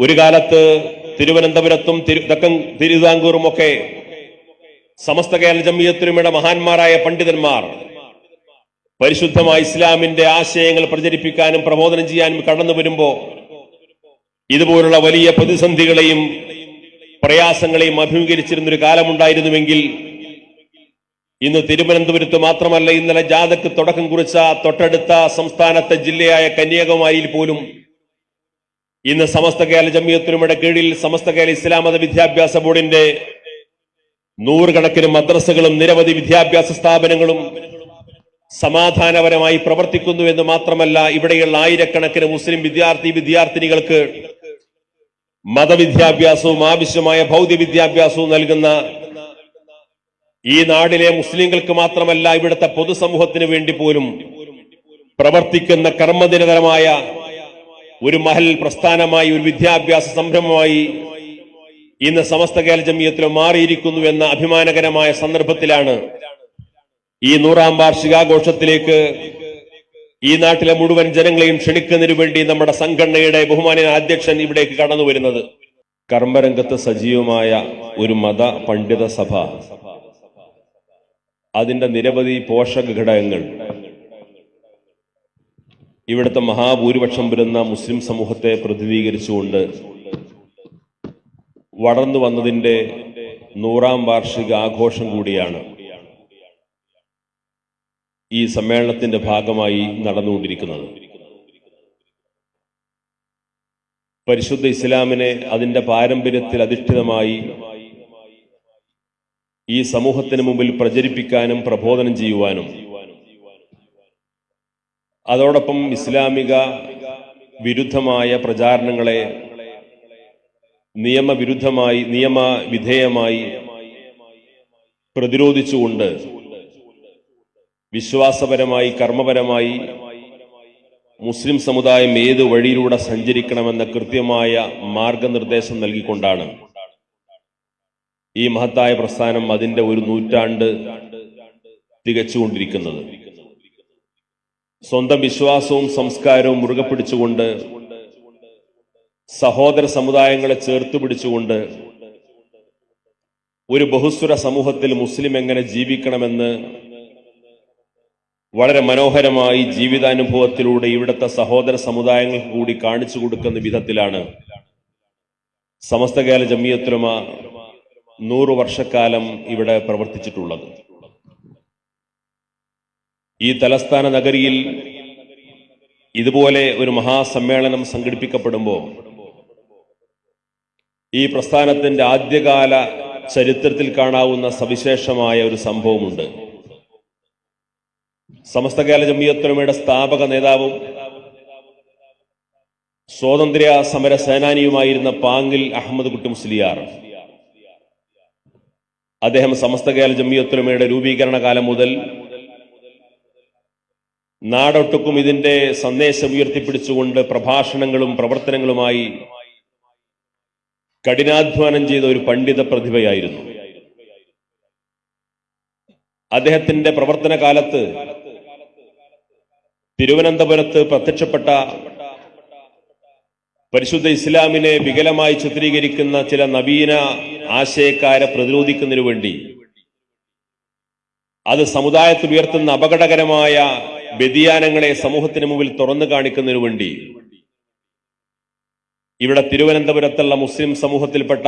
ഒരു കാലത്ത് തിരുവനന്തപുരത്തും തിരു തെക്കൻ തിരുവിതാംകൂറും ഒക്കെ സമസ്ത കേരള ജമിയത്തിനുമിടെ മഹാന്മാരായ പണ്ഡിതന്മാർ പരിശുദ്ധമായ ഇസ്ലാമിന്റെ ആശയങ്ങൾ പ്രചരിപ്പിക്കാനും പ്രബോധനം ചെയ്യാനും കടന്നു വരുമ്പോ ഇതുപോലുള്ള വലിയ പ്രതിസന്ധികളെയും പ്രയാസങ്ങളെയും അഭിമുഖീകരിച്ചിരുന്ന ഒരു കാലമുണ്ടായിരുന്നുവെങ്കിൽ ഇന്ന് തിരുവനന്തപുരത്ത് മാത്രമല്ല ഇന്നലെ ജാഥക്ക് തുടക്കം കുറിച്ച തൊട്ടടുത്ത സംസ്ഥാനത്തെ ജില്ലയായ കന്യാകുമാരിയിൽ പോലും ഇന്ന് സമസ്ത കേരള ജമിയത്തിനുമിടെ കീഴിൽ സമസ്ത കേരള ഇസ്ലാം മത വിദ്യാഭ്യാസ ബോർഡിന്റെ നൂറുകണക്കിന് മദ്രസകളും നിരവധി വിദ്യാഭ്യാസ സ്ഥാപനങ്ങളും സമാധാനപരമായി പ്രവർത്തിക്കുന്നു എന്ന് മാത്രമല്ല ഇവിടെയുള്ള ആയിരക്കണക്കിന് മുസ്ലിം വിദ്യാർത്ഥി വിദ്യാർത്ഥിനികൾക്ക് മതവിദ്യാഭ്യാസവും ആവശ്യമായ ഭൗതിക വിദ്യാഭ്യാസവും നൽകുന്ന ഈ നാടിലെ മുസ്ലിങ്ങൾക്ക് മാത്രമല്ല ഇവിടുത്തെ പൊതുസമൂഹത്തിന് വേണ്ടി പോലും പ്രവർത്തിക്കുന്ന കർമ്മദിനകരമായ ഒരു മഹൽ പ്രസ്ഥാനമായി ഒരു വിദ്യാഭ്യാസ സംരംഭമായി ഇന്ന് സമസ്ത കേരള ജമിയത്തിൽ മാറിയിരിക്കുന്നു എന്ന അഭിമാനകരമായ സന്ദർഭത്തിലാണ് ഈ നൂറാം വാർഷികാഘോഷത്തിലേക്ക് ഈ നാട്ടിലെ മുഴുവൻ ജനങ്ങളെയും ക്ഷണിക്കുന്നതിനു വേണ്ടി നമ്മുടെ സംഘടനയുടെ ബഹുമാന അധ്യക്ഷൻ ഇവിടേക്ക് കടന്നു വരുന്നത്. കർമ്മരംഗത്ത് സജീവമായ ഒരു മത പണ്ഡിത സഭ. അതിന്റെ നിരവധി പോഷക ഘടകങ്ങൾ. ഇവിടുത്തെ മഹാഭൂരിപക്ഷം വരുന്ന മുസ്ലിം സമൂഹത്തെ പ്രതിനിധീകരിച്ചുകൊണ്ട് വളർന്നു വന്നതിന്റെ നൂറാം വാർഷിക ആഘോഷം കൂടിയാണ് ഈ സമ്മേളനത്തിന്റെ ഭാഗമായി നടന്നുകൊണ്ടിരിക്കുന്നത്. പരിശുദ്ധ ഇസ്ലാമിനെ അതിന്റെ പാരമ്പര്യത്തിൽ അധിഷ്ഠിതമായി ഈ സമൂഹത്തിന് മുമ്പിൽ പ്രചരിപ്പിക്കാനും പ്രബോധനം ചെയ്യുവാനും അതോടൊപ്പം ഇസ്ലാമിക വിരുദ്ധമായ പ്രചാരണങ്ങളെ നിയമവിരുദ്ധമായി നിയമവിധേയമായി പ്രതിരോധിച്ചുകൊണ്ട് വിശ്വാസപരമായി കർമ്മപരമായി മുസ്ലിം സമുദായം ഏത് വഴിയിലൂടെ സഞ്ചരിക്കണമെന്ന കൃത്യമായ മാർഗനിർദ്ദേശം നൽകിക്കൊണ്ടാണ് ഈ മഹത്തായ പ്രസ്ഥാനം അതിന്റെ ഒരു നൂറ്റാണ്ട് തികച്ചുകൊണ്ടിരിക്കുന്നത്. സ്വന്തം വിശ്വാസവും സംസ്കാരവും മുറുകെ പിടിച്ചുകൊണ്ട് സഹോദര സമുദായങ്ങളെ ചേർത്ത് പിടിച്ചുകൊണ്ട് ഒരു ബഹുസ്വര സമൂഹത്തിൽ മുസ്ലിം എങ്ങനെ ജീവിക്കണമെന്ന് വളരെ മനോഹരമായി ജീവിതാനുഭവത്തിലൂടെ ഇവിടുത്തെ സഹോദര സമുദായങ്ങൾ കൂടി കാണിച്ചു കൊടുക്കുന്ന വിധത്തിലാണ്. സമസ്ത കേരള ജമിയത്തുലമ നൂറു വർഷക്കാലം ഇവിടെ പ്രവർത്തിച്ചിട്ടുള്ളത്. ഈ തലസ്ഥാന നഗരിയിൽ ഇതുപോലെ ഒരു മഹാസമ്മേളനം സംഘടിപ്പിക്കപ്പെടുമ്പോൾ ഈ പ്രസ്ഥാനത്തിന്റെ ആദ്യകാല ചരിത്രത്തിൽ കാണാവുന്ന സവിശേഷമായ ഒരു സംഭവമുണ്ട്. സമസ്ത കേരള ജമിയത്തുലമയുടെ സ്ഥാപക നേതാവും സ്വാതന്ത്ര്യ സമര സേനാനിയുമായിരുന്ന പാങ്ങിൽ അഹമ്മദ് കുട്ടി മുസ്ലിയാർ. അദ്ദേഹം സമസ്ത കേരള ജമിയത്തുലമയുടെ രൂപീകരണ കാലം മുതൽ നാടൊട്ടുക്കും ഇതിന്റെ സന്ദേശം ഉയർത്തിപ്പിടിച്ചുകൊണ്ട് പ്രഭാഷണങ്ങളും പ്രവർത്തനങ്ങളുമായി കഠിനാധ്വാനം ചെയ്ത ഒരു പണ്ഡിത പ്രതിഭയായിരുന്നു. അദ്ദേഹത്തിന്റെ പ്രവർത്തന കാലത്ത് തിരുവനന്തപുരത്ത് പ്രത്യക്ഷപ്പെട്ട പരിശുദ്ധ ഇസ്ലാമിനെ വികലമായി ചിത്രീകരിക്കുന്ന ചില നവീന ആശയക്കാരെ പ്രതിരോധിക്കുന്നതിനു വേണ്ടി അത് സമുദായത്തിൽ ഉയർത്തുന്ന അപകടകരമായ വ്യതിയാനങ്ങളെ സമൂഹത്തിന് മുമ്പിൽ തുറന്നു കാണിക്കുന്നതിനു വേണ്ടി ഇവിടെ തിരുവനന്തപുരത്തുള്ള മുസ്ലിം സമൂഹത്തിൽപ്പെട്ട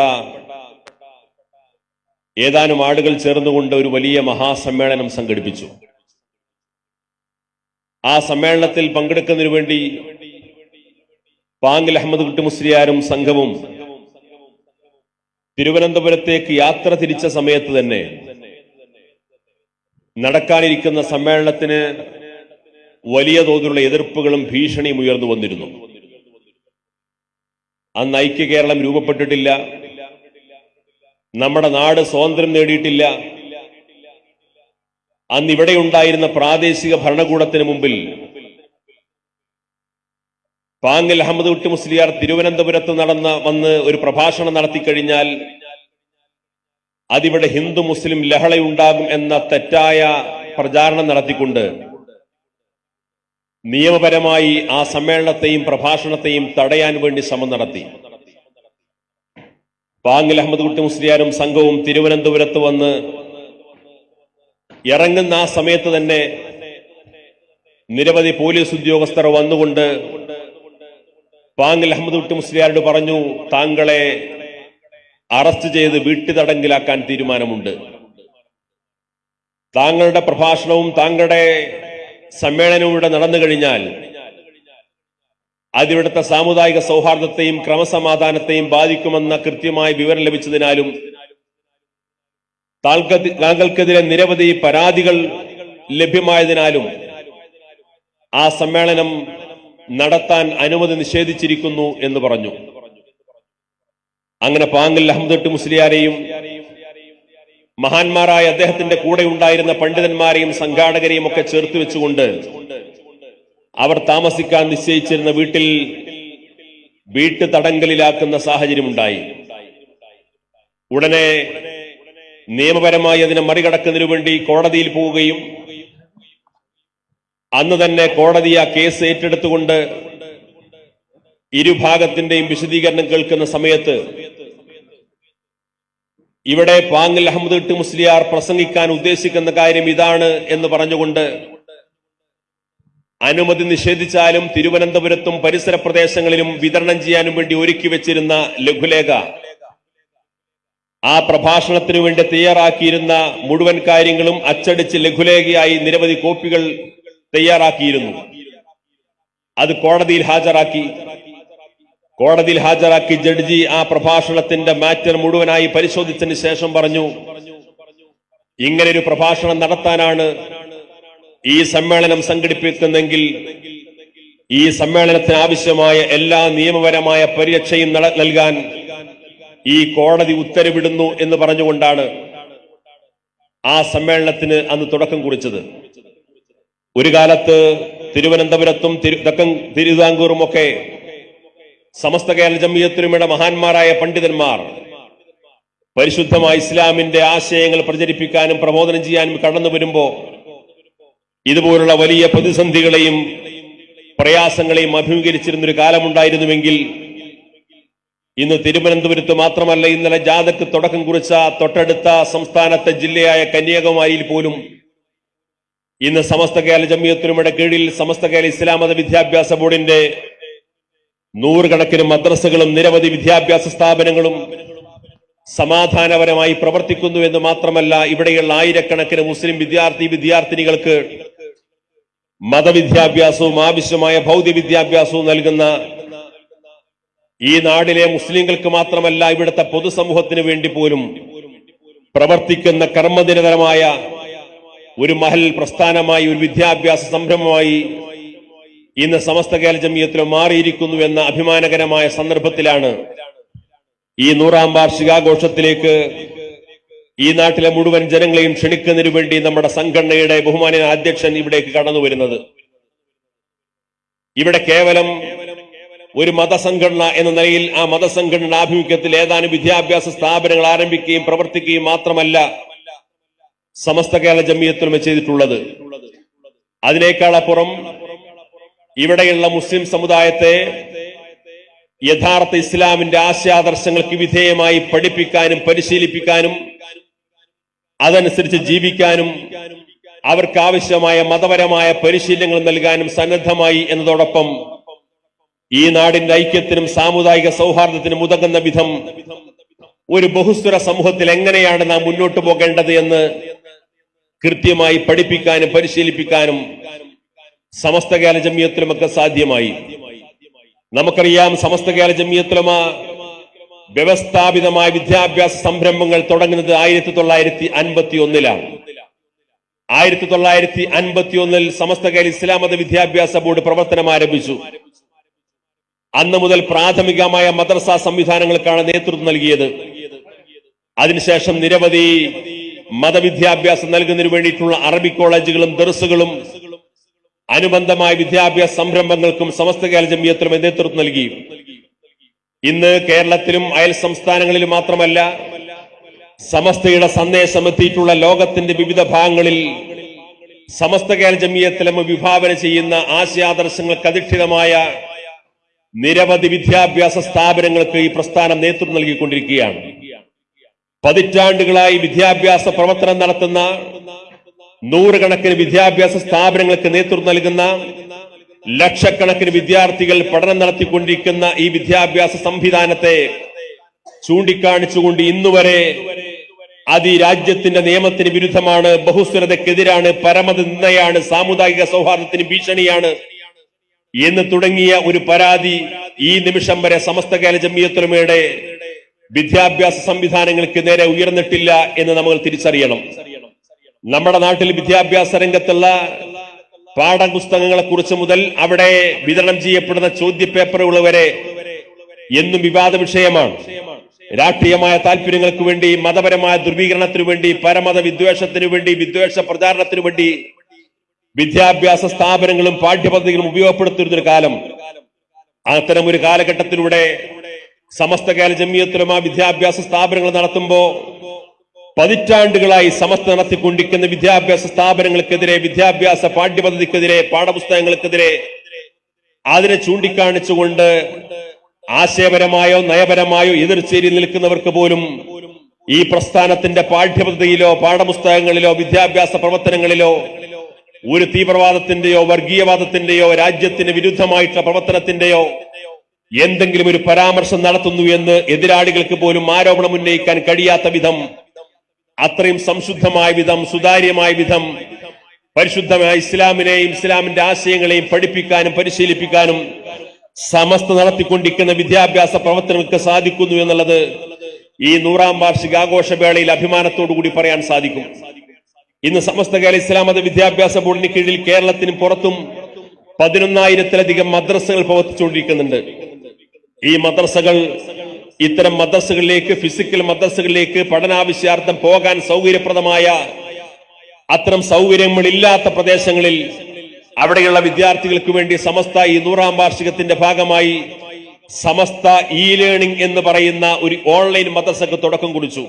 ഏതാനും ആളുകൾ ചേർന്നുകൊണ്ട് ഒരു വലിയ മഹാസമ്മേളനം സംഘടിപ്പിച്ചു. ആ സമ്മേളനത്തിൽ പങ്കെടുക്കുന്നതിനു വേണ്ടി പാങ്ങിൽ അഹമ്മദ് കുട്ടി മുസ്ലിയാരും സംഘവും തിരുവനന്തപുരത്തേക്ക് യാത്ര തിരിച്ച സമയത്ത് തന്നെ നടക്കാനിരിക്കുന്ന സമ്മേളനത്തിന് വലിയ തോതിലുള്ള എതിർപ്പുകളും ഭീഷണിയും ഉയർന്നു വന്നിരുന്നു. അന്ന് ഐക്യ കേരളം രൂപപ്പെട്ടിട്ടില്ല. നമ്മുടെ നാട് സ്വാതന്ത്ര്യം നേടിയിട്ടില്ല. അന്ന് ഇവിടെ ഉണ്ടായിരുന്ന പ്രാദേശിക ഭരണകൂടത്തിന് മുമ്പിൽ പാങ്ങൽ അഹമ്മദ് കുട്ടി മുസ്ലിയാർ തിരുവനന്തപുരത്ത് നടന്ന വന്ന് ഒരു പ്രഭാഷണം നടത്തിക്കഴിഞ്ഞാൽ അതിവിടെ ഹിന്ദു മുസ്ലിം ലഹളയുണ്ടാകും എന്ന തെറ്റായ പ്രചാരണം നടത്തിക്കൊണ്ട് നിയമപരമായി ആ സമ്മേളനത്തെയും പ്രഭാഷണത്തെയും തടയാൻ വേണ്ടി ശ്രമം നടത്തി. പാങ്ങിൽ അഹമ്മദ് കുട്ടി മുസ്ലിയാരും സംഘവും തിരുവനന്തപുരത്ത് വന്ന് ഇറങ്ങുന്ന ആ സമയത്ത് തന്നെ നിരവധി പോലീസ് ഉദ്യോഗസ്ഥർ വന്നുകൊണ്ട് പാങ്ങിൽ അഹമ്മദ് കുട്ടി മുസ്ലിയാരോട് പറഞ്ഞു താങ്കളെ അറസ്റ്റ് ചെയ്ത് വീട്ടു തടങ്കിലാക്കാൻ തീരുമാനമുണ്ട്. താങ്കളുടെ പ്രഭാഷണവും താങ്കളുടെ സമ്മേളനവും ഇവിടെ നടന്നു കഴിഞ്ഞാൽ അതിവിടുത്തെ സാമുദായിക സൗഹാർദ്ദത്തെയും ക്രമസമാധാനത്തെയും ബാധിക്കുമെന്ന കൃത്യമായ വിവരം ലഭിച്ചതിനാലും താങ്കൾക്ക് താങ്കൾക്കെതിരെ നിരവധി പരാതികൾ ലഭ്യമായതിനാലും ആ സമ്മേളനം നടത്താൻ അനുമതി നിഷേധിച്ചിരിക്കുന്നു എന്ന് പറഞ്ഞു. അങ്ങനെ പാങ്ങിൽ അഹമ്മദ് മുസ്ലിയാരെയും മഹാന്മാരായ അദ്ദേഹത്തിന്റെ കൂടെ ഉണ്ടായിരുന്ന പണ്ഡിതന്മാരെയും സംഘാടകരെയും ഒക്കെ ചേർത്ത് വെച്ചുകൊണ്ട് അവർ താമസിക്കാൻ നിശ്ചയിച്ചിരുന്ന വീട്ടിൽ വീട്ടു തടങ്കലിലാക്കുന്ന സാഹചര്യമുണ്ടായി ഉടനെ നിയമപരമായി അതിനെ മറികടക്കുന്നതിനു വേണ്ടി കോടതിയിൽ പോവുകയും അന്ന് തന്നെ കോടതി ആ കേസ് ഏറ്റെടുത്തുകൊണ്ട് ഇരുഭാഗത്തിന്റെയും വിശദീകരണം കേൾക്കുന്ന സമയത്ത് ഇവിടെ പാങ്ങിൽ അഹമ്മദ് ഇട്ട് മുസ്ലിയാർ പ്രസംഗിക്കാൻ ഉദ്ദേശിക്കുന്ന കാര്യം ഇതാണ് എന്ന് പറഞ്ഞുകൊണ്ട് അനുമതി നിഷേധിച്ചാലും തിരുവനന്തപുരത്തും പരിസര പ്രദേശങ്ങളിലും വിതരണം ചെയ്യാനും വേണ്ടി ഒരുക്കി വെച്ചിരുന്ന ലഘുലേഖ ആ പ്രഭാഷണത്തിനു വേണ്ടി തയ്യാറാക്കിയിരുന്ന മുഴുവൻ കാര്യങ്ങളും അച്ചടിച്ച് ലഘുലേഖയായി നിരവധി കോപ്പികൾ തയ്യാറാക്കിയിരുന്നു. അത് കോടതിയിൽ ഹാജരാക്കി. കോടതിയിൽ ഹാജരാക്കി ജഡ്ജി ആ പ്രഭാഷണത്തിന്റെ മാറ്റർ മുഴുവനായി പരിശോധിച്ചതിന് ശേഷം പറഞ്ഞു ഇങ്ങനൊരു പ്രഭാഷണം നടത്താനാണ് ഈ സമ്മേളനം സംഘടിപ്പിക്കുന്നെങ്കിൽ ഈ സമ്മേളനത്തിന് ആവശ്യമായ എല്ലാ നിയമപരമായ പരിരക്ഷയും നൽകാൻ ഈ കോടതി ഉത്തരവിടുന്നു എന്ന് പറഞ്ഞുകൊണ്ടാണ് ആ സമ്മേളനത്തിന് അന്ന് തുടക്കം കുറിച്ചത്. ഒരു കാലത്ത് തിരുവനന്തപുരത്തും തിരു- തെക്കൻ തിരുവിതാംകൂറും ഒക്കെ സമസ്ത കേരള ജമിയത്തിനുമിടെ മഹാന്മാരായ പണ്ഡിതന്മാർ പരിശുദ്ധമായ ഇസ്ലാമിന്റെ ആശയങ്ങൾ പ്രചരിപ്പിക്കാനും പ്രബോധനം ചെയ്യാനും കടന്നു വരുമ്പോ ഇതുപോലുള്ള വലിയ പ്രതിസന്ധികളെയും പ്രയാസങ്ങളെയും അഭിമുഖീകരിച്ചിരുന്നൊരു കാലമുണ്ടായിരുന്നുവെങ്കിൽ ഇന്ന് തിരുവനന്തപുരത്ത് മാത്രമല്ല ഇന്നലെ ജാഥക്ക് തുടക്കം കുറിച്ച തൊട്ടടുത്ത സംസ്ഥാനത്തെ ജില്ലയായ കന്യാകുമാരിയിൽ പോലും ഇന്ന് സമസ്ത കേരള ജമിയത്തിനുമിടെ കീഴിൽ സമസ്ത കേരള ഇസ്ലാമത വിദ്യാഭ്യാസ ബോർഡിന്റെ നൂറുകണക്കിന് മദ്രസകളും നിരവധി വിദ്യാഭ്യാസ സ്ഥാപനങ്ങളും സമാധാനപരമായി പ്രവർത്തിക്കുന്നു എന്ന് മാത്രമല്ല ഇവിടെയുള്ള ആയിരക്കണക്കിന് മുസ്ലിം വിദ്യാർത്ഥി വിദ്യാർത്ഥിനികൾക്ക് മതവിദ്യാഭ്യാസവും ആവശ്യമായ ഭൗതിക വിദ്യാഭ്യാസവും നൽകുന്ന ഈ നാടിലെ മുസ്ലിംകൾക്ക് മാത്രമല്ല ഇവിടുത്തെ പൊതുസമൂഹത്തിന് വേണ്ടി പോലും പ്രവർത്തിക്കുന്ന കർമ്മനിരതരമായ ഒരു മഹൽ പ്രസ്ഥാനമായി ഒരു വിദ്യാഭ്യാസ സംരംഭമായി ഇന്ന് സമസ്ത കേരള ജമിയത്തിൽ മാറിയിരിക്കുന്നു എന്ന അഭിമാനകരമായ സന്ദർഭത്തിലാണ് ഈ നൂറാം വാർഷികാഘോഷത്തിലേക്ക് ഈ നാട്ടിലെ മുഴുവൻ ജനങ്ങളെയും ക്ഷണിക്കുന്നതിനു വേണ്ടി നമ്മുടെ സംഘടനയുടെ ബഹുമാന അധ്യക്ഷൻ ഇവിടേക്ക് കടന്നു വരുന്നത്. ഇവിടെ കേവലം ഒരു മതസംഘടന എന്ന നിലയിൽ ആ മതസംഘടന ആഭിമുഖ്യത്തിൽ ഏതാനും വിദ്യാഭ്യാസ സ്ഥാപനങ്ങൾ ആരംഭിക്കുകയും പ്രവർത്തിക്കുകയും മാത്രമല്ല സമസ്ത കേരള ജമീയത്തിലും ചെയ്തിട്ടുള്ളത്. അതിനേക്കാൾ അപ്പുറം ഇവിടെയുള്ള മുസ്ലിം സമുദായത്തെ യഥാർത്ഥ ഇസ്ലാമിന്റെ ആശയാദർശങ്ങൾക്ക് വിധേയമായി പഠിപ്പിക്കാനും പരിശീലിപ്പിക്കാനും അതനുസരിച്ച് ജീവിക്കാനും അവർക്ക് ആവശ്യമായ മതപരമായ പരിശീലനങ്ങൾ നൽകാനും സന്നദ്ധമായി എന്നതോടൊപ്പം ഈ നാടിന്റെ ഐക്യത്തിനും സാമുദായിക സൗഹാർദ്ദത്തിനും ഉതകുന്ന വിധം ഒരു ബഹുസ്വര സമൂഹത്തിൽ എങ്ങനെയാണ് നാം മുന്നോട്ട് പോകേണ്ടത് എന്ന് കൃത്യമായി പഠിപ്പിക്കാനും പരിശീലിപ്പിക്കാനും സമസ്ത കേരള ജമിയത്തിലുമൊക്കെ സാധ്യമായി. നമുക്കറിയാം സമസ്ത കേരള ജമിയത്തിലുമ വ്യവസ്ഥാപിതമായ വിദ്യാഭ്യാസ സംരംഭങ്ങൾ തുടങ്ങുന്നത് ആയിരത്തി തൊള്ളായിരത്തി അൻപത്തി ഒന്നിലാണ് ആയിരത്തി തൊള്ളായിരത്തി അൻപത്തി ഒന്നിൽ സമസ്ത കേരള ഇസ്ലാം മത വിദ്യാഭ്യാസ ബോർഡ് പ്രവർത്തനം ആരംഭിച്ചു. അന്ന് മുതൽ പ്രാഥമികമായ മദ്രസ സംവിധാനങ്ങൾക്കാണ് നേതൃത്വം നൽകിയത്. അതിനുശേഷം നിരവധി മതവിദ്യാഭ്യാസം നൽകുന്നതിന് വേണ്ടിയിട്ടുള്ള അറബി കോളേജുകളും ദർസുകളും അനുബന്ധമായ വിദ്യാഭ്യാസ സംരംഭങ്ങൾക്കും സമസ്ത കേരള ജമിയത്തിലും നേതൃത്വം നൽകി. ഇന്ന് കേരളത്തിലും അയൽ സംസ്ഥാനങ്ങളിലും മാത്രമല്ല സമസ്തയുടെ സന്ദേശം എത്തിയിട്ടുള്ള ലോകത്തിന്റെ വിവിധ ഭാഗങ്ങളിൽ സമസ്ത കേരള ജമ്മിയത്തിലും വിഭാവന ചെയ്യുന്ന ആശയാദർശങ്ങൾക്ക് അധിഷ്ഠിതമായ നിരവധി വിദ്യാഭ്യാസ സ്ഥാപനങ്ങൾക്ക് ഈ പ്രസ്ഥാനം നേതൃത്വം നൽകിക്കൊണ്ടിരിക്കുകയാണ്. പതിറ്റാണ്ടുകളായി വിദ്യാഭ്യാസ പ്രവർത്തനം നടത്തുന്ന നൂറുകണക്കിന് വിദ്യാഭ്യാസ സ്ഥാപനങ്ങൾക്ക് നേതൃത്വം നൽകുന്ന ലക്ഷക്കണക്കിന് വിദ്യാർത്ഥികൾ പഠനം നടത്തിക്കൊണ്ടിരിക്കുന്ന ഈ വിദ്യാഭ്യാസ സംവിധാനത്തെ ചൂണ്ടിക്കാണിച്ചുകൊണ്ട് ഇന്നുവരെ അത് ഈ രാജ്യത്തിന്റെ നിയമത്തിന് വിരുദ്ധമാണ് ബഹുസ്വരതക്കെതിരാണ് പരമത നിന്നയാണ് സാമുദായിക സൗഹാർദ്ദത്തിന് ഭീഷണിയാണ് എന്ന് തുടങ്ങിയ ഒരു പരാതി ഈ നിമിഷം വരെ സമസ്ത കേരള ജമിയത്തുലമയുടെ വിദ്യാഭ്യാസ സംവിധാനങ്ങൾക്ക് നേരെ ഉയർന്നിട്ടില്ല എന്ന് നമ്മൾ തിരിച്ചറിയണം. നമ്മുടെ നാട്ടിൽ വിദ്യാഭ്യാസ രംഗത്തുള്ള പാഠപുസ്തകങ്ങളെ കുറിച്ച് മുതൽ അവിടെ വിതരണം ചെയ്യപ്പെടുന്ന ചോദ്യപേപ്പറുകൾ വരെ എന്നും വിവാദ വിഷയമാണ്. രാഷ്ട്രീയമായ താല്പര്യങ്ങൾക്ക് വേണ്ടി മതപരമായ ധ്രുവീകരണത്തിനു വേണ്ടി പരമത വിദ്വേഷത്തിനു വേണ്ടി വിദ്വേഷ പ്രചാരണത്തിനു വേണ്ടി വിദ്യാഭ്യാസ സ്ഥാപനങ്ങളും പാഠ്യപദ്ധതികളും ഉപയോഗപ്പെടുത്തുന്ന ഒരു കാലം. അത്തരം ഒരു കാലഘട്ടത്തിലൂടെ സമസ്ത കേരള ആ വിദ്യാഭ്യാസ സ്ഥാപനങ്ങൾ നടത്തുമ്പോ പതിറ്റാണ്ടുകളായി സമസ്ത നടത്തിക്കൊണ്ടിരിക്കുന്ന വിദ്യാഭ്യാസ സ്ഥാപനങ്ങൾക്കെതിരെ വിദ്യാഭ്യാസ പാഠ്യപദ്ധതിക്കെതിരെ പാഠപുസ്തകങ്ങൾക്കെതിരെ അതിനെ ചൂണ്ടിക്കാണിച്ചുകൊണ്ട് ആശയപരമായോ നയപരമായോ എതിർച്ചേരി നിൽക്കുന്നവർക്ക് പോലും ഈ പ്രസ്ഥാനത്തിന്റെ പാഠ്യപദ്ധതിയിലോ പാഠപുസ്തകങ്ങളിലോ വിദ്യാഭ്യാസ പ്രവർത്തനങ്ങളിലോ ഒരു തീവ്രവാദത്തിന്റെയോ വർഗീയവാദത്തിന്റെയോ രാജ്യത്തിന് വിരുദ്ധമായിട്ടുള്ള പ്രവർത്തനത്തിന്റെയോ എന്തെങ്കിലും ഒരു പരാമർശം നടത്തുന്നു എന്ന് എതിരാളികൾക്ക് പോലും ആരോപണം ഉന്നയിക്കാൻ കഴിയാത്ത വിധം അത്രയും സംശുദ്ധമായ വിധം സുതാര്യമായ വിധം പരിശുദ്ധമായ ഇസ്ലാമിനെയും ഇസ്ലാമിന്റെ ആശയങ്ങളെയും പഠിപ്പിക്കാനും പരിശീലിപ്പിക്കാനും സമസ്ത നടത്തിക്കൊണ്ടിരിക്കുന്ന വിദ്യാഭ്യാസ പ്രവർത്തനങ്ങൾക്ക് സാധിക്കുന്നു എന്നുള്ളത് ഈ നൂറാം വാർഷിക ആഘോഷവേളയിൽ അഭിമാനത്തോടു കൂടി പറയാൻ സാധിക്കും. ഇന്ന് സമസ്ത കേരള ഇസ്ലാം മത വിദ്യാഭ്യാസ ബോർഡിന് കീഴിൽ കേരളത്തിനും പുറത്തും പതിനൊന്നായിരത്തിലധികം മദ്രസകൾ പ്രവർത്തിച്ചുകൊണ്ടിരിക്കുന്നുണ്ട്. ഈ മദ്രസകൾ ഇത്തരം മദ്രസകളിലേക്ക് ഫിസിക്കൽ മദ്രസകളിലേക്ക് പഠനാവശ്യാർത്ഥം പോകാൻ സൗകര്യപ്രദമായ അത്തരം സൗകര്യങ്ങളില്ലാത്ത പ്രദേശങ്ങളിൽ അവിടെയുള്ള വിദ്യാർത്ഥികൾക്ക് വേണ്ടി സമസ്ത ഈ നൂറാം വാർഷികത്തിന്റെ ഭാഗമായി സമസ്ത ഇ ലേണിംഗ് എന്ന് പറയുന്ന ഒരു ഓൺലൈൻ മദ്രസക്ക് തുടക്കം കുറിച്ചു.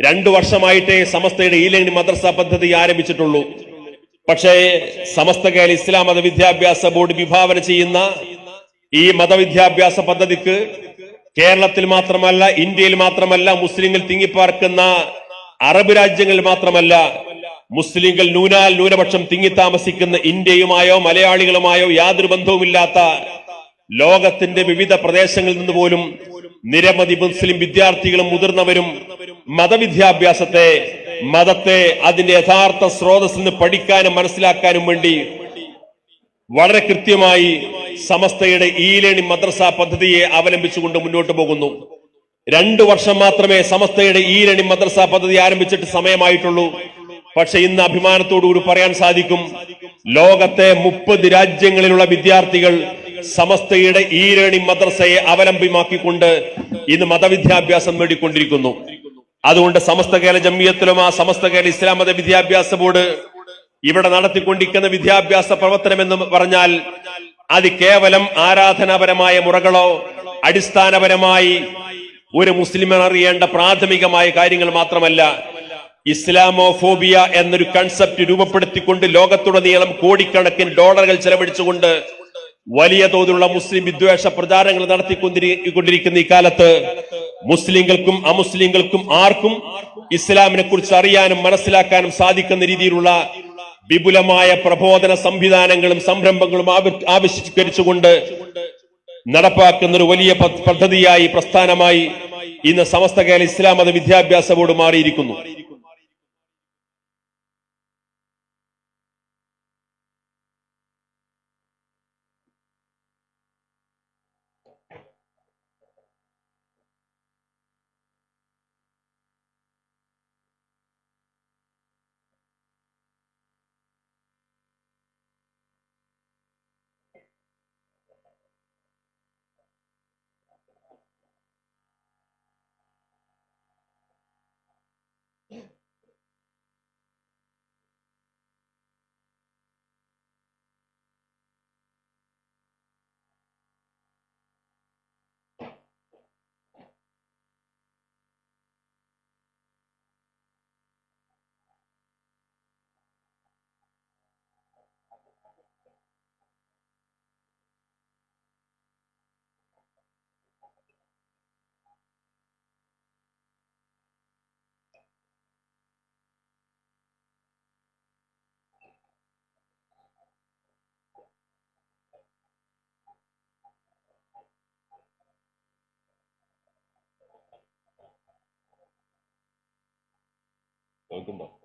രണ്ടു വർഷമായിട്ടേ സമസ്തയുടെ ഇ ലേണിംഗ് മദ്രസ പദ്ധതി ആരംഭിച്ചിട്ടുള്ളൂ. പക്ഷേ സമസ്ത കേരള ഇസ്ലാം മത വിദ്യാഭ്യാസ ബോർഡ് വിഭാവന ചെയ്യുന്ന ഈ മതവിദ്യാഭ്യാസ പദ്ധതിക്ക് കേരളത്തിൽ മാത്രമല്ല ഇന്ത്യയിൽ മാത്രമല്ല മുസ്ലിങ്ങൾ തിങ്ങിപ്പാർക്കുന്ന അറബ് രാജ്യങ്ങളിൽ മാത്രമല്ല മുസ്ലിങ്ങൾ നൂനാൽ ന്യൂനപക്ഷം തിങ്ങി താമസിക്കുന്ന ഇന്ത്യയുമായോ മലയാളികളുമായോ യാതൊരു ബന്ധവുമില്ലാത്ത ലോകത്തിന്റെ വിവിധ പ്രദേശങ്ങളിൽ നിന്ന് പോലും നിരവധി മുസ്ലിം വിദ്യാർത്ഥികളും മുതിർന്നവരും മതവിദ്യാഭ്യാസത്തെ മതത്തെ അതിന്റെ യഥാർത്ഥ സ്രോതസ്സിൽ നിന്ന് പഠിക്കാനും മനസ്സിലാക്കാനും വേണ്ടി വളരെ കൃത്യമായി സമസ്തയുടെ ഈ ലേണി മദ്രസ പദ്ധതിയെ അവലംബിച്ചുകൊണ്ട് മുന്നോട്ട് പോകുന്നു. രണ്ടു വർഷം മാത്രമേ സമസ്തയുടെ ഈ ലേണി മദ്രസ പദ്ധതി ആരംഭിച്ചിട്ട് സമയമായിട്ടുള്ളൂ. പക്ഷെ ഇന്ന് അഭിമാനത്തോടുകൂടി പറയാൻ സാധിക്കും ലോകത്തെ മുപ്പത് രാജ്യങ്ങളിലുള്ള വിദ്യാർത്ഥികൾ സമസ്തയുടെ ഈ ലേണി മദ്രസയെ അവലംബിമാക്കിക്കൊണ്ട് ഇന്ന് മതവിദ്യാഭ്യാസം നേടിക്കൊണ്ടിരിക്കുന്നു. അതുകൊണ്ട് സമസ്ത കേരള ജമ്മിയത്തിലും ആ സമസ്ത കേരള ഇസ്ലാം മത വിദ്യാഭ്യാസ ബോർഡ് ഇവിടെ നടത്തിക്കൊണ്ടിരിക്കുന്ന വിദ്യാഭ്യാസ പ്രവർത്തനം എന്ന് പറഞ്ഞാൽ അത് കേവലം ആരാധനാപരമായ മുറകളോ അടിസ്ഥാനപരമായി ഒരു മുസ്ലിം അറിയേണ്ട പ്രാഥമികമായ കാര്യങ്ങൾ മാത്രമല്ല. ഇസ്ലാമോഫോബിയ എന്നൊരു കൺസെപ്റ്റ് രൂപപ്പെടുത്തിക്കൊണ്ട് ലോകത്തുടനീളം കോടിക്കണക്കിന് ഡോളറുകൾ ചെലവഴിച്ചുകൊണ്ട് വലിയ തോതിലുള്ള മുസ്ലിം വിദ്വേഷ പ്രചാരങ്ങൾ നടത്തിക്കൊണ്ടിരിക്കുന്ന ഈ കാലത്ത് മുസ്ലിങ്ങൾക്കും അമുസ്ലിങ്ങൾക്കും ആർക്കും ഇസ്ലാമിനെ കുറിച്ച് അറിയാനും മനസ്സിലാക്കാനും സാധിക്കുന്ന രീതിയിലുള്ള വിപുലമായ പ്രബോധന സംവിധാനങ്ങളും സംരംഭങ്ങളും ആവിഷ്കരിച്ചുകൊണ്ട് നടപ്പാക്കുന്ന ഒരു വലിയ പദ്ധതിയായി പ്രസ്ഥാനമായി ഇന്ന് സമസ്ത കേരള ഇസ്ലാം മത വിദ്യാഭ്യാസ ബോർഡ് മാറിയിരിക്കുന്നു. 我公布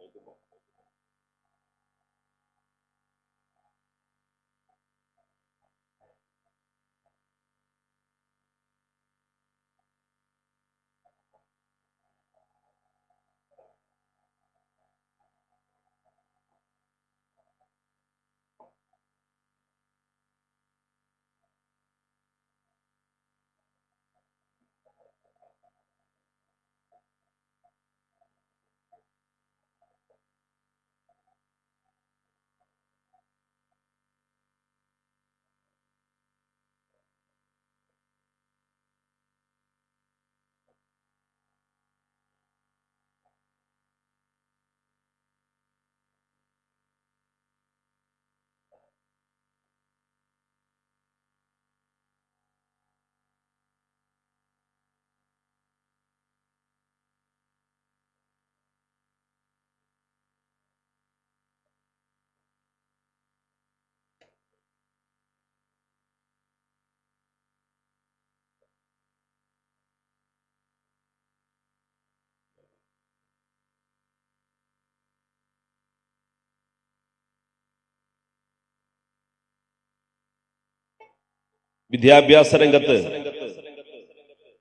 വിദ്യാഭ്യാസ രംഗത്ത്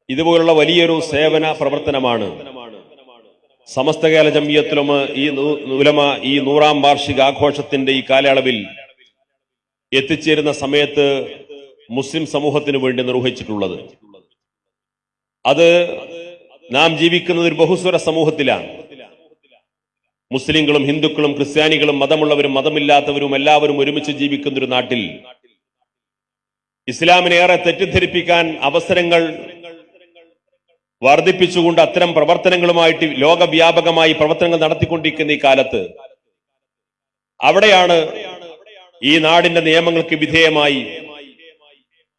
ഇതുപോലുള്ള വലിയൊരു സേവന പ്രവർത്തനമാണ്. സമസ്ത കേരള ജമ്മിയത്തിലും ഈ നൂലമ ഈ നൂറാം വാർഷിക ആഘോഷത്തിന്റെ ഈ കാലയളവിൽ എത്തിച്ചേരുന്ന സമയത്ത് മുസ്ലിം സമൂഹത്തിന് വേണ്ടി നിർവഹിച്ചിട്ടുള്ളത്. അത് നാം ജീവിക്കുന്നത് ഒരു ബഹുസ്വര സമൂഹത്തിലാണ്. മുസ്ലിങ്ങളും ഹിന്ദുക്കളും ക്രിസ്ത്യാനികളും മതമുള്ളവരും മതമില്ലാത്തവരും എല്ലാവരും ഒരുമിച്ച് ജീവിക്കുന്ന ഒരു നാട്ടിൽ ഇസ്ലാമിനെ ഏറെ തെറ്റിദ്ധരിപ്പിക്കാൻ അവസരങ്ങൾ വർദ്ധിപ്പിച്ചുകൊണ്ട് അത്തരം പ്രവർത്തനങ്ങളുമായിട്ട് ലോകവ്യാപകമായി പ്രവർത്തനങ്ങൾ നടത്തിക്കൊണ്ടിരിക്കുന്ന ഈ കാലത്ത് അവിടെയാണ് ഈ നാടിന്റെ നിയമങ്ങൾക്ക് വിധേയമായി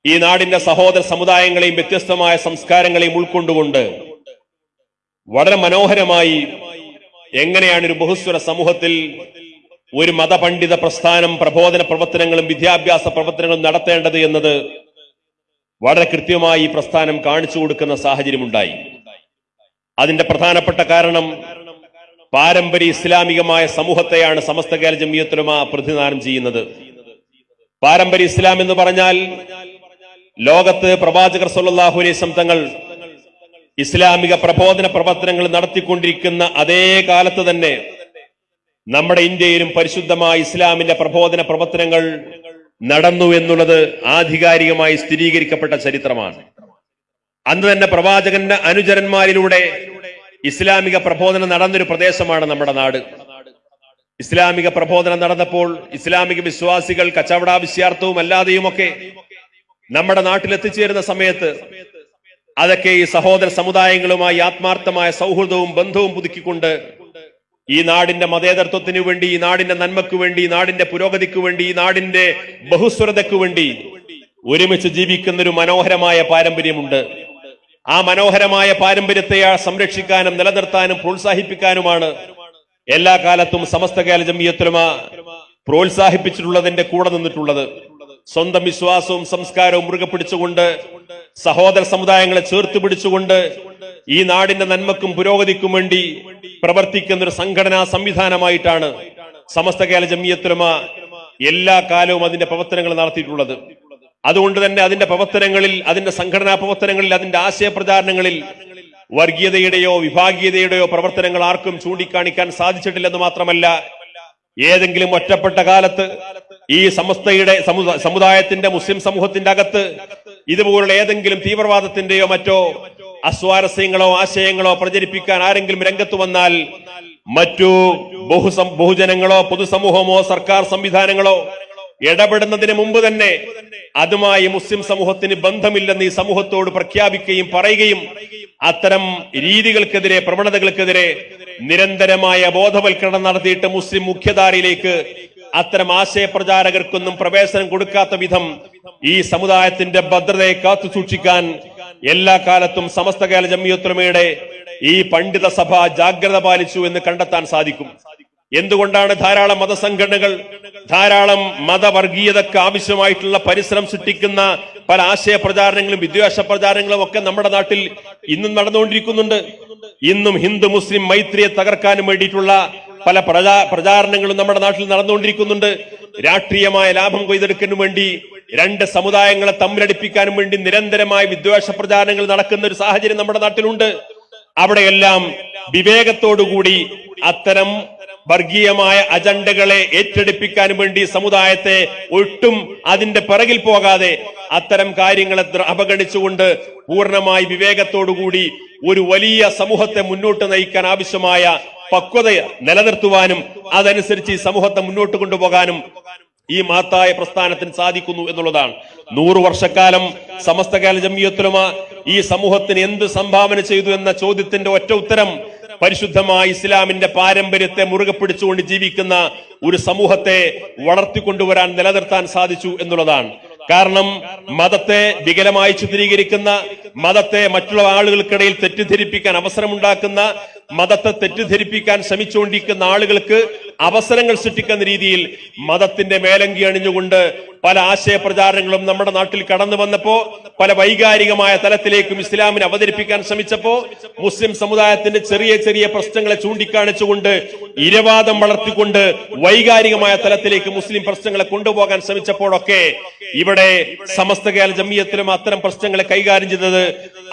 ഈ നാടിന്റെ സഹോദര സമുദായങ്ങളെയും വ്യത്യസ്തമായ സംസ്കാരങ്ങളെയും ഉൾക്കൊണ്ടുകൊണ്ട് വളരെ മനോഹരമായി എങ്ങനെയാണ് ഒരു ബഹുസ്വര സമൂഹത്തിൽ ഒരു മതപണ്ഡിത പ്രസ്ഥാനം പ്രബോധന പ്രവർത്തനങ്ങളും വിദ്യാഭ്യാസ പ്രവർത്തനങ്ങളും നടത്തേണ്ടത് എന്നത് വളരെ കൃത്യമായി ഈ പ്രസ്ഥാനം കാണിച്ചു കൊടുക്കുന്ന സാഹചര്യമുണ്ടായി. അതിന്റെ പ്രധാനപ്പെട്ട കാരണം പാരമ്പര്യ ഇസ്ലാമികമായ സമൂഹത്തെയാണ് സമസ്ത കേരള ജമിയത്തുലമ പ്രതിനിധാനം ചെയ്യുന്നത്. പാരമ്പര്യ ഇസ്ലാം എന്ന് പറഞ്ഞാൽ ലോകത്ത് പ്രവാചകർ സല്ലല്ലാഹു അലൈഹി തങ്ങൾ ഇസ്ലാമിക പ്രബോധന പ്രവർത്തനങ്ങൾ നടത്തിക്കൊണ്ടിരിക്കുന്ന അതേ കാലത്ത് തന്നെ നമ്മുടെ ഇന്ത്യയിലും പരിശുദ്ധമായ ഇസ്ലാമിന്റെ പ്രബോധന പ്രവർത്തനങ്ങൾ നടന്നു എന്നുള്ളത് ആധികാരികമായി സ്ഥിരീകരിക്കപ്പെട്ട ചരിത്രമാണ്. അന്ന് തന്നെ പ്രവാചകന്റെ അനുചരന്മാരിലൂടെ ഇസ്ലാമിക പ്രബോധനം നടന്നൊരു പ്രദേശമാണ് നമ്മുടെ നാട്. ഇസ്ലാമിക പ്രബോധനം നടന്നപ്പോൾ ഇസ്ലാമിക വിശ്വാസികൾ കച്ചവടാവിശ്യാർത്ഥവും അല്ലാതെയുമൊക്കെ നമ്മുടെ നാട്ടിൽ എത്തിച്ചേരുന്ന സമയത്ത് അതൊക്കെ ഈ സഹോദര സമുദായങ്ങളുമായി ആത്മാർത്ഥമായ സൗഹൃദവും ബന്ധവും പുതുക്കിക്കൊണ്ട് ഈ നാടിന്റെ മതേതരത്വത്തിനു വേണ്ടി ഈ നാടിന്റെ നന്മക്ക് വേണ്ടി ഈ നാടിന്റെ പുരോഗതിക്ക് വേണ്ടി ഈ നാടിന്റെ ബഹുസ്വരതയ്ക്ക് വേണ്ടി ഒരുമിച്ച് ജീവിക്കുന്ന ഒരു മനോഹരമായ പാരമ്പര്യമുണ്ട്. ആ മനോഹരമായ പാരമ്പര്യത്തെ സംരക്ഷിക്കാനും നിലനിർത്താനും പ്രോത്സാഹിപ്പിക്കാനുമാണ് എല്ലാ കാലത്തും സമസ്ത കേരള ജമിയത്തുലമ പ്രോത്സാഹിപ്പിച്ചിട്ടുള്ളതിന്റെ കൂടെ നിന്നിട്ടുള്ളത്. സ്വന്തം വിശ്വാസവും സംസ്കാരവും മുറുകെ പിടിച്ചുകൊണ്ട് സഹോദര സമുദായങ്ങളെ ചേർത്ത് പിടിച്ചുകൊണ്ട് ഈ നാടിന്റെ നന്മക്കും പുരോഗതിക്കും വേണ്ടി പ്രവർത്തിക്കുന്ന ഒരു സംഘടനാ സംവിധാനമായിട്ടാണ് സമസ്ത കേരള ജമിയത്തുലമ എല്ലാ കാലവും അതിന്റെ പ്രവർത്തനങ്ങൾ നടത്തിയിട്ടുള്ളത്. അതുകൊണ്ട് തന്നെ അതിന്റെ പ്രവർത്തനങ്ങളിൽ അതിന്റെ സംഘടനാ പ്രവർത്തനങ്ങളിൽ അതിന്റെ ആശയ പ്രചാരണങ്ങളിൽ വർഗീയതയുടെയോ വിഭാഗീയതയുടെയോ പ്രവർത്തനങ്ങൾ ആർക്കും ചൂണ്ടിക്കാണിക്കാൻ സാധിച്ചിട്ടില്ലെന്ന് മാത്രമല്ല ഏതെങ്കിലും ഒറ്റപ്പെട്ട കാലത്ത് ഈ സമസ്തയുടെ സമുദാ- സമുദായത്തിന്റെ മുസ്ലിം സമൂഹത്തിന്റെ അകത്ത് ഇതുപോലുള്ള ഏതെങ്കിലും തീവ്രവാദത്തിന്റെയോ മറ്റോ അസ്വാരസ്യങ്ങളോ ആശയങ്ങളോ പ്രചരിപ്പിക്കാൻ ആരെങ്കിലും രംഗത്ത് വന്നാൽ മറ്റു ബഹുസം ബഹുജനങ്ങളോ പൊതുസമൂഹമോ സർക്കാർ സംവിധാനങ്ങളോ ഇടപെടുന്നതിന് മുമ്പ് തന്നെ അതുമായി മുസ്ലിം സമൂഹത്തിന് ബന്ധമില്ലെന്ന് ഈ സമൂഹത്തോട് പ്രഖ്യാപിക്കുകയും പറയുകയും അത്തരം രീതികൾക്കെതിരെ പ്രവണതകൾക്കെതിരെ നിരന്തരമായ ബോധവൽക്കരണം നടത്തിയിട്ട് മുസ്ലിം മുഖ്യധാരയിലേക്ക് അത്തരം ആശയ പ്രചാരകർക്കൊന്നും പ്രവേശനം കൊടുക്കാത്ത വിധം ഈ സമുദായത്തിന്റെ ഭദ്രതയെ കാത്തു സൂക്ഷിക്കാൻ എല്ലാ കാലത്തും സമസ്ത കേരള ജമ്മിയുത്രമയുടെ ഈ പണ്ഡിത സഭ ജാഗ്രത പാലിച്ചു എന്ന് കണ്ടെത്താൻ സാധിക്കും. എന്തുകൊണ്ടാണ് ധാരാളം മതസംഘടനകൾ ധാരാളം മതവർഗീയതക്ക് ആവശ്യമായിട്ടുള്ള പരിസരം സൃഷ്ടിക്കുന്ന പല ആശയ പ്രചാരണങ്ങളും വിദ്വേഷ പ്രചാരണങ്ങളും ഒക്കെ നമ്മുടെ നാട്ടിൽ ഇന്നും നടന്നുകൊണ്ടിരിക്കുന്നുണ്ട്. ഇന്നും ഹിന്ദു മുസ്ലിം മൈത്രിയെ തകർക്കാനും വേണ്ടിയിട്ടുള്ള പല പ്രചാ പ്രചാരണങ്ങളും നമ്മുടെ നാട്ടിൽ നടന്നുകൊണ്ടിരിക്കുന്നുണ്ട്. രാഷ്ട്രീയമായ ലാഭം കൊയ്തെടുക്കാനും വേണ്ടി രണ്ട് സമുദായങ്ങളെ തമ്മിലടിപ്പിക്കാനും വേണ്ടി നിരന്തരമായ വിദ്വേഷ പ്രചാരണങ്ങൾ നടക്കുന്ന ഒരു സാഹചര്യം നമ്മുടെ നാട്ടിലുണ്ട്. അവിടെയെല്ലാം വിവേകത്തോടുകൂടി അത്തരം വർഗീയമായ അജണ്ടകളെ ഏറ്റെടുപ്പിക്കാൻ വേണ്ടി സമുദായത്തെ ഒട്ടും അതിന്റെ പിറകിൽ പോകാതെ അത്തരം കാര്യങ്ങളെ അവഗണിച്ചുകൊണ്ട് പൂർണമായി വിവേകത്തോടുകൂടി ഒരു വലിയ സമൂഹത്തെ മുന്നോട്ട് നയിക്കാൻ ആവശ്യമായ പക്വത നിലനിർത്തുവാനും അതനുസരിച്ച് ഈ സമൂഹത്തെ മുന്നോട്ട് കൊണ്ടുപോകാനും ഈ മഹത്തായ പ്രസ്ഥാനത്തിന് സാധിക്കുന്നു എന്നുള്ളതാണ്. നൂറു വർഷക്കാലം സമസ്തകാല ജമിയത്തുലമ ഈ സമൂഹത്തിന് എന്ത് സംഭാവന ചെയ്തു എന്ന ചോദ്യത്തിന്റെ ഒറ്റ ഉത്തരം പരിശുദ്ധമായ ഇസ്ലാമിന്റെ പാരമ്പര്യത്തെ മുറുകെ പിടിച്ചുകൊണ്ട് ജീവിക്കുന്ന ഒരു സമൂഹത്തെ വളർത്തിക്കൊണ്ടുവരാൻ നിലനിർത്താൻ സാധിച്ചു എന്നുള്ളതാണ്. കാരണം മതത്തെ വികലമായി ചിത്രീകരിക്കുന്ന മതത്തെ മറ്റുള്ള ആളുകൾക്കിടയിൽ തെറ്റിദ്ധരിപ്പിക്കാൻ അവസരമുണ്ടാക്കുന്ന മതത്തെ തെറ്റിദ്ധരിപ്പിക്കാൻ ശ്രമിച്ചുകൊണ്ടിരിക്കുന്ന ആളുകൾക്ക് അവസരങ്ങൾ സൃഷ്ടിക്കുന്ന രീതിയിൽ മതത്തിന്റെ മേലങ്കി അണിഞ്ഞുകൊണ്ട് പല ആശയ പ്രചാരണങ്ങളും നമ്മുടെ നാട്ടിൽ കടന്നു വന്നപ്പോ പല വൈകാരികമായ തലത്തിലേക്കും ഇസ്ലാമിനെ അവതരിപ്പിക്കാൻ ശ്രമിച്ചപ്പോ മുസ്ലിം സമുദായത്തിന്റെ ചെറിയ ചെറിയ പ്രശ്നങ്ങളെ ചൂണ്ടിക്കാണിച്ചുകൊണ്ട് ഇരവാദം വളർത്തിക്കൊണ്ട് വൈകാരികമായ തലത്തിലേക്ക് മുസ്ലിം പ്രശ്നങ്ങളെ കൊണ്ടുപോകാൻ ശ്രമിച്ചപ്പോഴൊക്കെ ഇവിടെ സമസ്ത കേരള ജമിയത്തിലും അത്തരം പ്രശ്നങ്ങളെ കൈകാര്യം ചെയ്തത്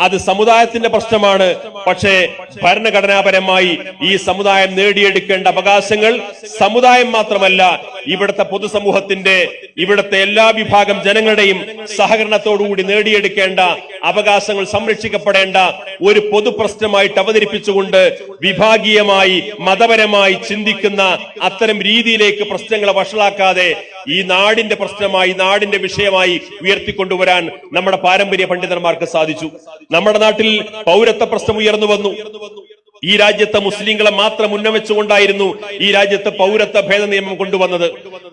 അത് സമുദായത്തിന്റെ പ്രശ്നമാണ്. പക്ഷേ ഭരണഘടനാപരമായി ഈ സമുദായം നേടിയെടുക്കേണ്ട അവകാശങ്ങൾ സമുദായം മാത്രമല്ല ഇവിടുത്തെ പൊതുസമൂഹത്തിന്റെ ഇവിടുത്തെ എല്ലാ വിഭാഗം ജനങ്ങളുടെയും സഹകരണത്തോടുകൂടി നേടിയെടുക്കേണ്ട അവകാശങ്ങൾ സംരക്ഷിക്കപ്പെടേണ്ട ഒരു പൊതുപ്രശ്നമായിട്ട് അവതരിപ്പിച്ചുകൊണ്ട് വിഭാഗീയമായി മതപരമായി ചിന്തിക്കുന്ന അത്തരം രീതിയിലേക്ക് പ്രശ്നങ്ങളെ വഷളാക്കാതെ ഈ നാടിന്റെ പ്രശ്നമായി നാടിന്റെ വിഷയമായി ഉയർത്തിക്കൊണ്ടുവരാൻ നമ്മുടെ പാരമ്പര്യ പണ്ഡിതന്മാർക്ക് സാധിച്ചു. നമ്മുടെ നാട്ടിൽ പൗരത്വ പ്രശ്നം ഉയർന്നു വന്നു. ഈ രാജ്യത്തെ മുസ്ലിങ്ങളെ മാത്രം ഉന്നമിച്ചുകൊണ്ടായിരുന്നു ഈ രാജ്യത്തെ പൗരത്വ ഭേദ നിയമം കൊണ്ടുവന്നത്.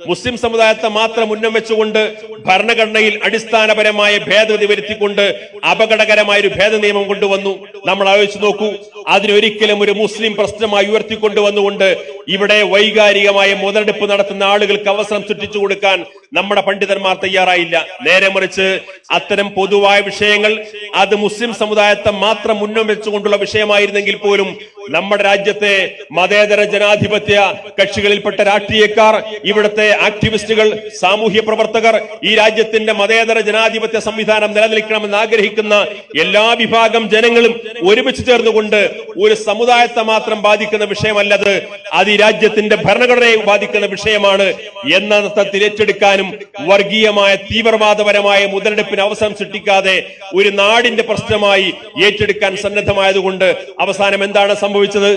മുസ്ലിം സമുദായത്തെ മാത്രം ഉന്നമിച്ചുകൊണ്ട് ഭരണഘടനയിൽ അടിസ്ഥാനപരമായ ഭേദഗതി വരുത്തിക്കൊണ്ട് അപകടകരമായ ഒരു ഭേദ നിയമം കൊണ്ടുവന്നു. നമ്മൾ ആലോചിച്ചു നോക്കൂ അതിനൊരിക്കലും ഒരു മുസ്ലിം പ്രശ്നമായി ഉയർത്തിക്കൊണ്ടുവന്നുകൊണ്ട് ഇവിടെ വൈകാരികമായ മുതലെടുപ്പ് നടത്തുന്ന ആളുകൾക്ക് അവസരം സൃഷ്ടിച്ചു കൊടുക്കാൻ നമ്മുടെ പണ്ഡിതന്മാർ തയ്യാറായില്ല. നേരെ മറിച്ച് അത്തരം പൊതുവായ വിഷയങ്ങൾ അത് മുസ്ലിം സമുദായത്തെ മാത്രം മുന്നോട്ട് വെച്ചുകൊണ്ടുള്ള വിഷയമായിരുന്നെങ്കിൽ പോലും നമ്മുടെ രാജ്യത്തെ മതേതര ജനാധിപത്യ കക്ഷികളിൽപ്പെട്ട രാഷ്ട്രീയക്കാർ ഇവിടുത്തെ ആക്ടിവിസ്റ്റുകൾ സാമൂഹ്യ പ്രവർത്തകർ ഈ രാജ്യത്തിന്റെ മതേതര ജനാധിപത്യ സംവിധാനം നിലനിൽക്കണമെന്ന് ആഗ്രഹിക്കുന്ന എല്ലാ വിഭാഗം ജനങ്ങളും ഒരുമിച്ച് ചേർന്നുകൊണ്ട് ഒരു സമുദായത്തെ മാത്രം ബാധിക്കുന്ന വിഷയമല്ലത് അത് ഈ രാജ്യത്തിന്റെ ഭരണഘടനയെ ബാധിക്കുന്ന വിഷയമാണ് എന്ന അർത്ഥത്തിൽ വർഗീയമായ തീവ്രവാദപരമായ മുതലെടുപ്പിന് അവസരം സൃഷ്ടിക്കാതെ ഒരു നാടിന്റെ പ്രശ്നമായി ഏറ്റെടുക്കാൻ സന്നദ്ധമായതുകൊണ്ട് അവസാനം എന്താണ് സംഭവിച്ചത്?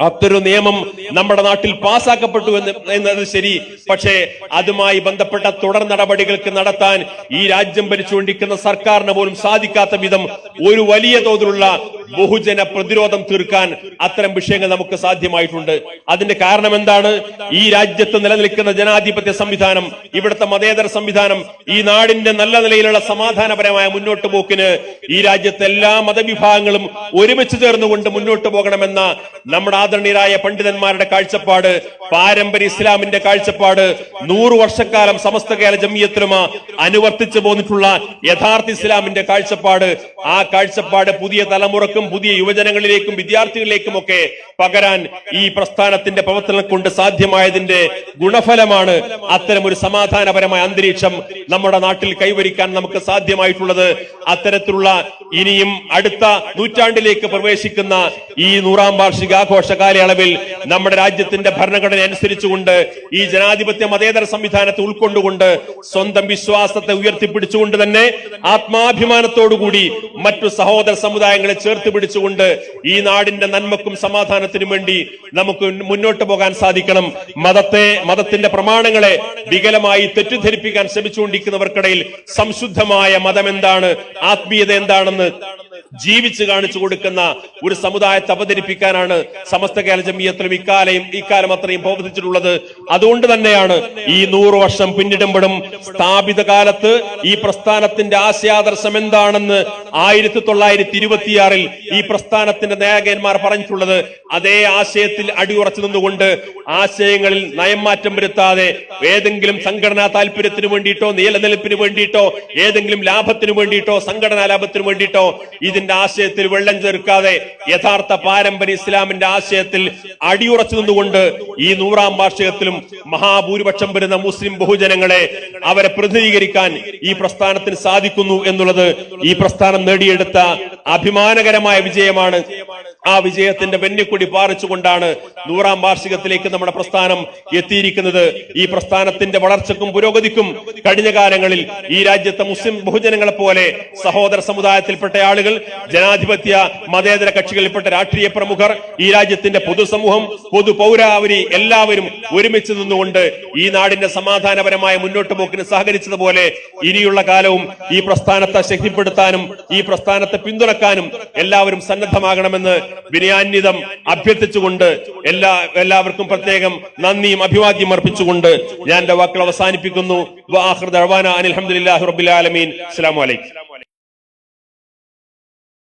അത്തൊരു നിയമം നമ്മുടെ നാട്ടിൽ പാസാക്കപ്പെട്ടു എന്ന് എന്നത് ശരി പക്ഷേ അതുമായി ബന്ധപ്പെട്ട തുടർ നടപടികൾക്ക് നടത്താൻ ഈ രാജ്യം ഭരിച്ചുകൊണ്ടിരിക്കുന്ന സർക്കാരിന് പോലും സാധിക്കാത്ത വിധം ഒരു വലിയ തോതിലുള്ള ബഹുജന പ്രതിരോധം തീർക്കാൻ അത്തരം വിഷയങ്ങൾ നമുക്ക് സാധ്യമായിട്ടുണ്ട്. അതിന്റെ കാരണം എന്താണ്? ഈ രാജ്യത്ത് നിലനിൽക്കുന്ന ജനാധിപത്യ സംവിധാനം ഇവിടുത്തെ മതേതര സംവിധാനം ഈ നാടിന്റെ നല്ല നിലയിലുള്ള സമാധാനപരമായ മുന്നോട്ട് പോക്കിന് ഈ രാജ്യത്തെ എല്ലാ മതവിഭാഗങ്ങളും ഒരുമിച്ച് ചേർന്നുകൊണ്ട് മുന്നോട്ട് പോകണമെന്ന നമ്മുടെ ആദരണീയരായ പണ്ഡിതന്മാരുടെ കാഴ്ചപ്പാട് പാരമ്പര്യ ഇസ്ലാമിന്റെ കാഴ്ചപ്പാട് നൂറു വർഷക്കാലം സമസ്ത കേരള ജമിയത്തിലുമ അനുവർത്തിച്ചു പോന്നിട്ടുള്ള യഥാർത്ഥ ഇസ്ലാമിന്റെ കാഴ്ചപ്പാട്. ആ കാഴ്ചപ്പാട് പുതിയ തലമുറക്കും പുതിയ യുവജനങ്ങളിലേക്കും വിദ്യാർത്ഥികളിലേക്കും ഒക്കെ പകരാൻ ഈ പ്രസ്ഥാനത്തിന്റെ പ്രവർത്തനം കൊണ്ട് സാധ്യമായതിന്റെ ഗുണഫലമാണ് അത്തരം ഒരു സമാധാനപരമായ അന്തരീക്ഷം നമ്മുടെ നാട്ടിൽ കൈവരിക്കാൻ നമുക്ക് സാധ്യമായിട്ടുള്ളത്. അത്തരത്തിലുള്ള ഇനിയും അടുത്ത നൂറ്റാണ്ടിലേക്ക് പ്രവേശിക്കുന്ന ഈ നൂറാം വാർഷിക ആഘോഷ കാലയളവിൽ നമ്മുടെ രാജ്യത്തിന്റെ ഭരണഘടന അനുസരിച്ചുകൊണ്ട് ഈ ജനാധിപത്യ മതേതര സംവിധാനത്തെ ഉൾക്കൊണ്ടുകൊണ്ട് സ്വന്തം വിശ്വാസത്തെ ഉയർത്തിപ്പിടിച്ചുകൊണ്ട് തന്നെ ആത്മാഭിമാനത്തോടുകൂടി മറ്റു സഹോദര സമുദായങ്ങളെ ചേർത്ത് പിടിച്ചുകൊണ്ട് ഈ നാടിന്റെ നന്മക്കും സമാധാനത്തിനും വേണ്ടി നമുക്ക് മുന്നോട്ട് പോകാൻ സാധിക്കണം. മതത്തെ മതത്തിന്റെ പ്രമാണങ്ങളെ വികലമായി തെറ്റിദ്ധരിപ്പിക്കാൻ ശ്രമിച്ചുകൊണ്ടിരിക്കുന്നവർക്കിടയിൽ സംശുദ്ധമായ മതം എന്താണ് ആത്മീയത എന്താണെന്ന് ജീവിച്ചു കാണിച്ചു കൊടുക്കുന്ന ഒരു സമുദായത്തെ അവതരിപ്പിക്കാനാണ് സമസ്ത കേരള ജമിയത്തിലും ഇക്കാലയും ഇക്കാലം അത്രയും പ്രവർത്തിച്ചിട്ടുള്ളത് അതുകൊണ്ട് തന്നെയാണ് ഈ നൂറ് വർഷം പിന്നിടുമ്പോഴും സ്ഥാപിത കാലത്ത് ഈ പ്രസ്ഥാനത്തിന്റെ ആശയാദർശം എന്താണെന്ന് ആയിരത്തി തൊള്ളായിരത്തി ഇരുപത്തിയാറിൽ ഈ പ്രസ്ഥാനത്തിന്റെ നായകന്മാർ പറഞ്ഞിട്ടുള്ളത് അതേ ആശയത്തിൽ അടിയുറച്ചു നിന്നുകൊണ്ട് ആശയങ്ങളിൽ നയം മാറ്റം വരുത്താതെ ഏതെങ്കിലും സംഘടനാ താല്പര്യത്തിന് വേണ്ടിയിട്ടോ നിലനിൽപ്പിന് വേണ്ടിയിട്ടോ ഏതെങ്കിലും ലാഭത്തിന് വേണ്ടിയിട്ടോ സംഘടനാ ലാഭത്തിന് വേണ്ടിയിട്ടോ ഇതിന്റെ ആശയത്തിൽ വെള്ളം ചേർക്കാതെ യഥാർത്ഥ പാരമ്പര്യ ഇസ്ലാമിന്റെ ആശയത്തിൽ അടിയുറച്ചു നിന്നുകൊണ്ട് ഈ നൂറാം വാർഷികത്തിലും മഹാഭൂരിപക്ഷം വരുന്ന മുസ്ലിം ബഹുജനങ്ങളെ അവരെ പ്രതിനിധീകരിക്കാൻ ഈ പ്രസ്ഥാനത്തിന് സാധിക്കുന്നു എന്നുള്ളത് ഈ പ്രസ്ഥാനം നേടിയെടുത്ത അഭിമാനകരമായ വിജയമാണ്. ആ വിജയത്തിന്റെ വെന്നിക്കൊടി പാറിച്ചുകൊണ്ടാണ് നൂറാം വാർഷികത്തിലേക്ക് നമ്മുടെ പ്രസ്ഥാനം എത്തിയിരിക്കുന്നത്. ഈ പ്രസ്ഥാനത്തിന്റെ വളർച്ചക്കും പുരോഗതിക്കും കഴിഞ്ഞ കാലങ്ങളിൽ ഈ രാജ്യത്തെ മുസ്ലിം ബഹുജനങ്ങളെ പോലെ സഹോദര സമുദായത്തിൽപ്പെട്ട ആളുകൾ ജനാധിപത്യ മതേതര കക്ഷികളിൽപ്പെട്ട രാഷ്ട്രീയ പ്രമുഖർ ഈ രാജ്യത്തിന്റെ പൊതുസമൂഹം പൊതു പൗരാവരി എല്ലാവരും ഒരുമിച്ച് നിന്നുകൊണ്ട് ഈ നാടിന്റെ സമാധാനപരമായ മുന്നോട്ട് പോക്കിന് സഹകരിച്ചതുപോലെ ഇനിയുള്ള കാലവും ഈ പ്രസ്ഥാനത്തെ ശക്തിപ്പെടുത്താനും ഈ പ്രസ്ഥാനത്തെ പിന്തുണക്കാനും എല്ലാവരും സന്നദ്ധമാകണമെന്ന് വിനയാന്വിതം അഭ്യർത്ഥിച്ചുകൊണ്ട് എല്ലാ എല്ലാവർക്കും പ്രത്യേകം നന്ദിയും അഭിവാദ്യം അർപ്പിച്ചുകൊണ്ട് ഞാൻ എന്റെ വാക്കുകൾ അവസാനിപ്പിക്കുന്നു. വാഹൃദ് അനിൽ അലഹമുല്ലാഹി റബ്ബിൽ ആലമീൻ. അസ്സലാമു അലൈക്കും.